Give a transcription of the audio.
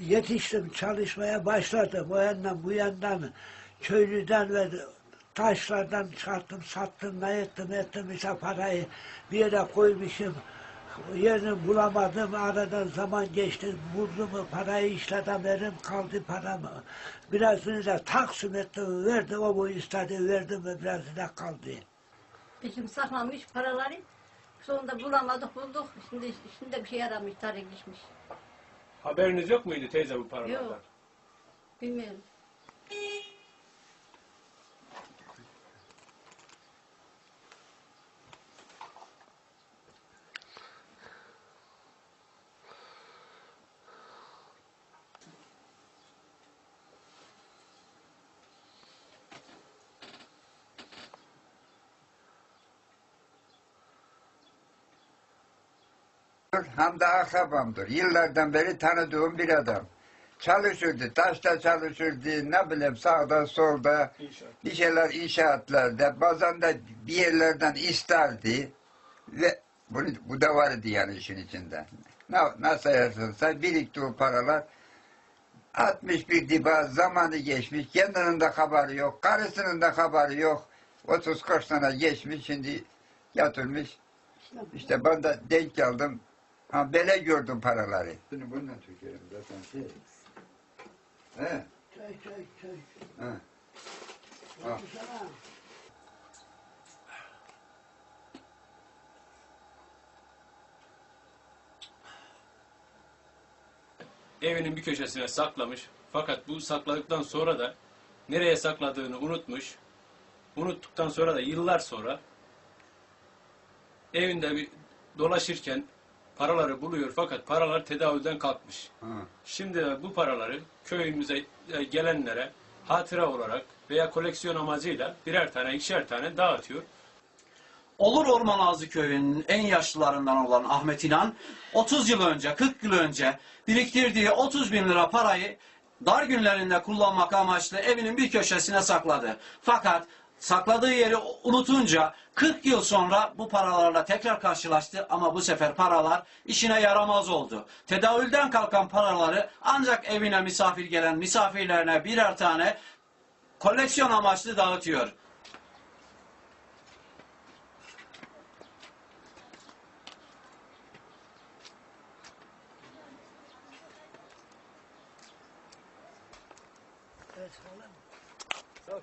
Yetiştim, çalışmaya başladım. O yandan bu yandan, köylüden ve taşlardan çıkarttım, sattım, ne ettim, ettim işte parayı bir yere koymuşum. Yerini bulamadım, aradan zaman geçti, buldum parayı işletemedim, kaldı paramı. Birazını da taksim ettim, verdi, o bu istedi, verdim ve birazı da kaldı. Bizim saklamış paraları. Sonunda bulamadık bulduk. Şimdi şimdi bir şey yaramış, tarih geçmiş. Haberiniz yok muydu teyze bu paralardan? Yok. Bilmiyorum. Hem de akrabamdır. Yıllardan beri tanıdığım bir adam. Çalışırdı, taşta çalışırdı, ne bileyim sağda solda İnşallah. bir şeyler inşaatlarda, bazen de bir yerlerden isterdi ve bunu, bu da vardı yani işin içinde. Ne, nasıl yazılsa birikti o paralar. 61 diba zamanı geçmiş, kendinin de haberi yok, karısının da haberi yok. 30-40 sene geçmiş, şimdi yatırmış. İşte ben de denk geldim. Ha böyle gördüm paraları. Şimdi bununla tükürüm zaten şey. He, Çay, çay, çay. he. Otursana. Evinin bir köşesine saklamış. Fakat bu sakladıktan sonra da nereye sakladığını unutmuş. Unuttuktan sonra da yıllar sonra evinde bir dolaşırken paraları buluyor fakat paralar tedavülden kalkmış. Ha. Şimdi bu paraları köyümüze e, gelenlere hatıra olarak veya koleksiyon amacıyla birer tane ikişer tane dağıtıyor. Olur Orman Ağzı köyünün en yaşlılarından olan Ahmet İnan 30 yıl önce 40 yıl önce biriktirdiği 30 bin lira parayı dar günlerinde kullanmak amaçlı evinin bir köşesine sakladı. Fakat sakladığı yeri unutunca 40 yıl sonra bu paralarla tekrar karşılaştı ama bu sefer paralar işine yaramaz oldu. Tedavülden kalkan paraları ancak evine misafir gelen misafirlerine birer tane koleksiyon amaçlı dağıtıyor. Evet, falan.